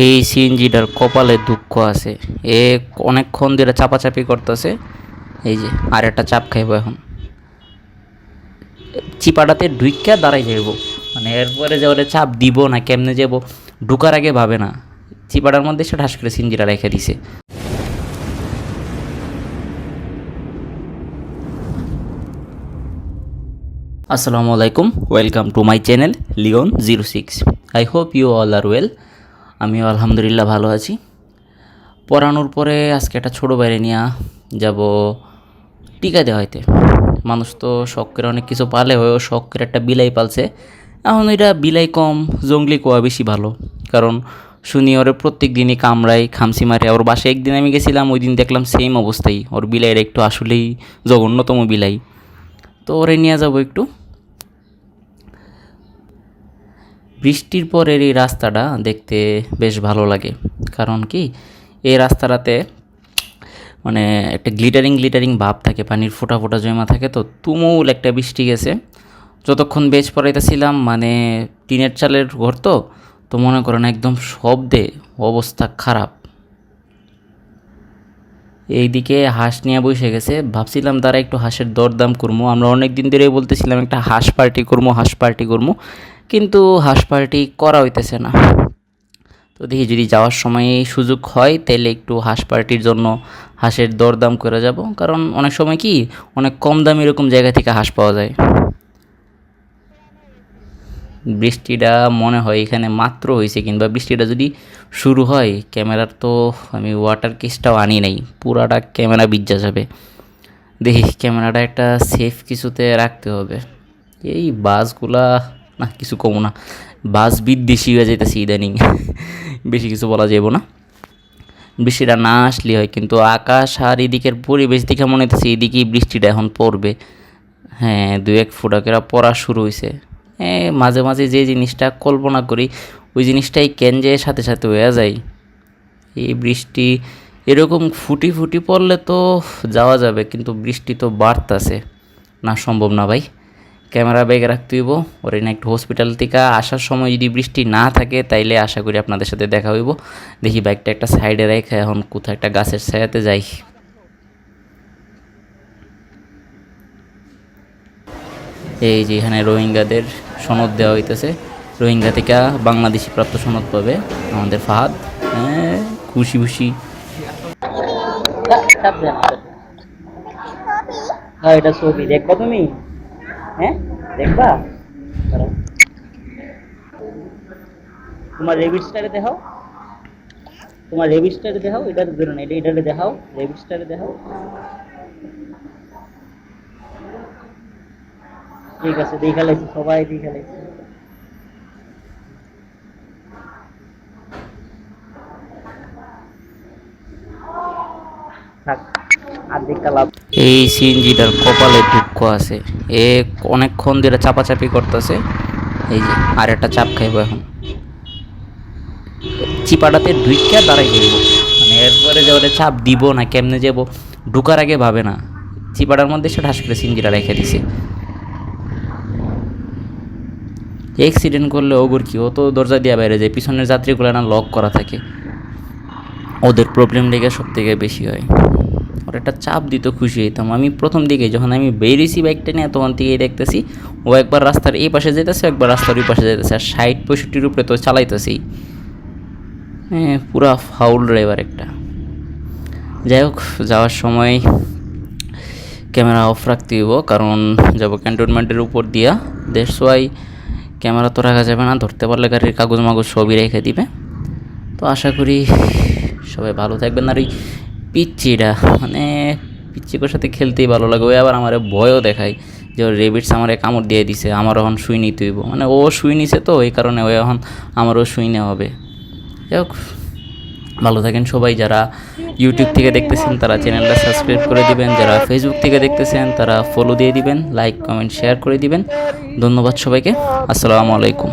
এই সিএনজিটার কপালে দুঃখ আছে। এ অনেকক্ষণ ধরে চাপাচাপি করতেছে। এই যে আর একটা চাপ খাইব এখন। চিপাটাতে ঢুইকা দাঁড়াই যাইব। মানে এরপরে যে ওরে চাপ দিব না, কেমনে যাব ঢুকার আগে ভাবে না। চিপাটার মধ্যে সে ঠাস করে সিনজিটা রেখে দিছে। আসসালামু আলাইকুম, welcome to my channel Leon zero six. I hope you all are well. আমিও আলহামদুলিল্লাহ ভালো আছি। পড়ানোর পরে আজকে একটা ছোটো বাইরে নিয়ে যাব টিকা দেওয়া হইতে। মানুষ তো শখের অনেক কিছু পালে হয়েও শখ করে একটা বিলাই পালছে। এখন এটা বিলাই কম, জঙ্গলি কোয়া বেশি ভালো। কারণ শুনি ওরে প্রত্যেক দিনই কামড়াই খামসি মারে। ওর বাসায় একদিন আমি গেছিলাম, ওই দিন দেখলাম সেম অবস্থাই। ওর বিলাইয়ের একটু আসলেই জঘন্যতম বিলাই। তো ওরে নিয়ে যাব একটু। বৃষ্টির পরের এই রাস্তাটা দেখতে বেশ ভালো লাগে। কারণ কি? এই রাস্তাটাতে মানে একটা গ্লিটারিং গ্লিটারিং ভাব থাকে, পানির ফোঁটা ফোঁটা জমা থাকে তো তুমুল একটা বৃষ্টি গেছে। যতক্ষণ বেচ পড়াইতেছিলাম মানে টিনের চালের ঘর তো তো মনে করেন একদম শব্দে অবস্থা খারাপ। এইদিকে হাঁস নিয়ে বসে গেছে। ভাবছিলাম তারা একটু হাঁসের দরদাম করব আমরা অনেক দিন ধরেই বলতেছিলাম, একটা হাঁস পার্টি করব হাঁস পার্টি করব কিন্তু হাঁস পার্টি করা হইতেছে না। তো দেখি যদি যাওয়ার সময় সুযোগ হয়, তাহলে একটু হাঁস পার্টির জন্য হাঁসের দরদাম করে যাব। কারণ অনেক সময় কি, অনেক কম দাম এরকম জায়গা থেকে হাঁস পাওয়া যায়। বৃষ্টিটা মনে হয় এখানে মাত্র হয়েছে, কিংবা বৃষ্টিটা যদি শুরু হয়, ক্যামেরার তো আমি ওয়াটার কেসটাও আনি নাই, পুরাটা ক্যামেরা বিজ্জা যাবে। দেখি ক্যামেরাটা একটা সেফ কিছুতে রাখতে হবে। এই বাসগুলা না, কিছু কমো না। বাস বিদ্বেষী হয়ে যাইতেছে ইদানিং। বেশি কিছু বলা যাব না। বৃষ্টিটা না আসলে হয়, কিন্তু আকাশ আর এদিকের পরিবেশ দেখে মনে হইতেছে এদিকেই বৃষ্টিটা এখন পড়বে। হ্যাঁ দু এক ফোঁটা করে পড়া শুরু হয়েছে হ্যাঁ মাঝে মাঝে যে জিনিসটা কল্পনা করি, ওই জিনিসটাই কেন সাথে সাথে হয়ে যায়। এই বৃষ্টি এরকম ফুটি ফুটি পড়লে তো যাওয়া যাবে, কিন্তু বৃষ্টি তো বাড়তাছে। না, সম্ভব না ভাই। ক্যামেরা ব্যাগে রাখতে হইব। ওর না একটু হসপিটাল থেকে আসার সময় যদি বৃষ্টি না থাকে, তাইলে আশা করি আপনাদের সাথে দেখা হইব। দেখি বাইকটা একটা সাইডে রেখে এখন কোথাও একটা গাছের ছায়াতে যাই। এই যে এখানে রোহিঙ্গাদের সনদ দেওয়া হইতেছে। রোহিঙ্গা থেকে বাংলাদেশি প্রাপ্ত সনদ পাবে আমাদের ফাহাদ। হ্যাঁ খুশি খুশি। হ্যাঁ এটা ছবি, দেখবা তুমি? হ্যাঁ? দেখবা? তোমার রেবিট স্টারে দেখাও। তোমার রেবিট স্টারে দেখাও এটা ধরে না এটা এটাতে দেখাও রেবিট স্টারে দেখাও। ঠিক আছে দেখা লাইছি সবাই দেখা লাইছি থাক আর্ধেকটা লাভ এই সিএনজিটার কপালে দুঃখ আছে। এ অনেকক্ষণ ধরে চাপাচাপি করতেছে। এই যে, আর একটা চাপ খাইব এখন। চিপাটাতে ঢুইকা দাঁড়াই যাইব মানে এরপরে যে ওরে চাপ দিব না, কেমনে যাব, ঢুকার আগে ভাবে না। চিপাটার মধ্যে সে ঠাস করে সিনজিটা রেখে দিছে। অ্যাক্সিডেন্ট করলে ওগুর কি? ও তো দরজা দিয়ে বাইরে যায়। পিছনের যাত্রীগুলো না লক করা থাকে। ওদের প্রবলেম লেগে সব থেকে বেশি হয়। ওর একটা চাপ দিত খুশি হইতাম। আমি প্রথম দিকে যখন আমি বেরিয়েছি বাইকটা নিয়ে, তখন থেকেই দেখতেছি ও একবার রাস্তার এই পাশে যেতেছে একবার রাস্তার ওই পাশে যেতেছে আর ষাট পঁয়ষট্টির উপরে তো চালাইতেছি। হ্যাঁ পুরা ফাউল ড্রাইভার একটা। যাই হোক, যাওয়ার সময় ক্যামেরা অফ রাখতে হইব, কারণ যাব ক্যান্টনমেন্টের উপর দিয়া। দেড় ওয়াই ক্যামেরা তো রাখা যাবে না, ধরতে পারলে গাড়ির কাগজ মাগজ সবই রেখে দিবে। তো আশা করি সবাই ভালো থাকবেন আর ওই পিচ্চিটা মানে পিচ্চিকোর সাথে খেলতেই ভালো লাগে। ওই আবার আমার ভয়ও দেখায় যে ওর রেবিটস আমারে কামড় দিয়ে দিছে আমার এখন শুই নিতে হইব। মানে ও শুই নিছে তো, এই কারণে ও এখন আমারও শুই নেওয়া হবে। যাই হোক, ভালো থাকেন সবাই, যারা ইউটিউব থেকে দেখতেছেন তারা চ্যানেলটা সাবস্ক্রাইব করে দিবেন, যারা ফেসবুক থেকে দেখতেছেন তারা ফলো দিয়ে দিবেন লাইক কমেন্ট শেয়ার করে দিবেন। ধন্যবাদ সবাইকে, আসসালামু আলাইকুম।